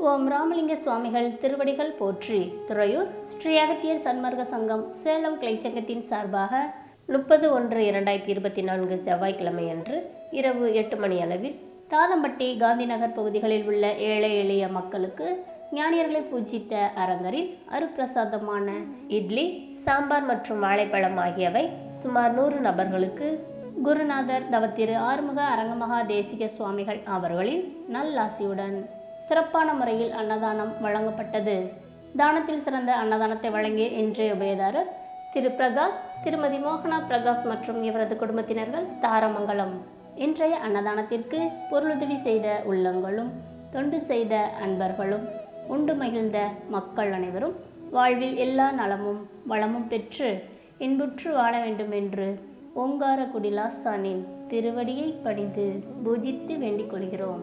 ஓம் ராமலிங்க சுவாமிகள் திருவடிகள் போற்றி. துறையூர் ஸ்ரீ அகத்தியர் சன்மார்க்க சங்கம் சேலம் கிளைச்சங்கத்தின் சார்பாக முப்பது ஒன்று இரண்டாயிரத்தி இருபத்தி நான்கு செவ்வாய்க்கிழமை அன்று இரவு எட்டு மணி அளவில் தாதம்பட்டி காந்திநகர் பகுதிகளில் உள்ள ஏழை எளிய மக்களுக்கு ஞானியர்களை பூஜித்த அரங்கரில் அருப்பிரசாதமான இட்லி சாம்பார் மற்றும் வாழைப்பழம் ஆகியவை சுமார் நூறு நபர்களுக்கு குருநாதர் தவத்திரு ஆறுமுக அரங்கமகா தேசிக சுவாமிகள் அவர்களின் நல்லாசியுடன் சிறப்பான முறையில் அன்னதானம் வழங்கப்பட்டது. தானத்தில் சிறந்த அன்னதானத்தை வழங்கிய இன்றைய உபயதாரர் திரு பிரகாஷ் திருமதி மோகனா பிரகாஷ் மற்றும் இவரது குடும்பத்தினர்கள் தாரமங்கலம். இன்றைய அன்னதானத்திற்கு பொருளுதவி செய்த உள்ளங்களும் தொண்டு செய்த அன்பர்களும் உண்டு மகிழ்ந்த மக்கள் அனைவரும் வாழ்வில் எல்லா நலமும் வளமும் பெற்று இன்புற்று வாழ வேண்டும் என்று ஓங்கார குடிலாஸ்தானின் திருவடியை பணிந்து பூஜித்து வேண்டிக் கொள்கிறோம்.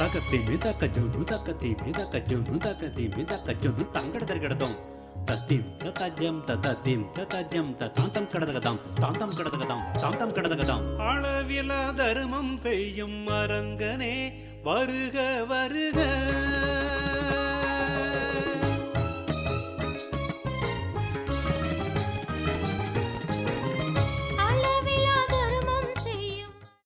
தகத்தி மிதக்க ஜொன்னு தக்கத்தி மிதக்க ஜொன்னு தக்கத்தி மிதக்க ஜொன்னு தங்கடதர் கிடதும் தத்திம் தத்தஜம் தத்தத்திம் தத்தஜம் தாந்தம் கடதகதாம் தாந்தம் கடதகதாம் தாந்தம் கடதகதாம் அளவிலா தர்மம் செய்யும் அரங்கனே வருக வரு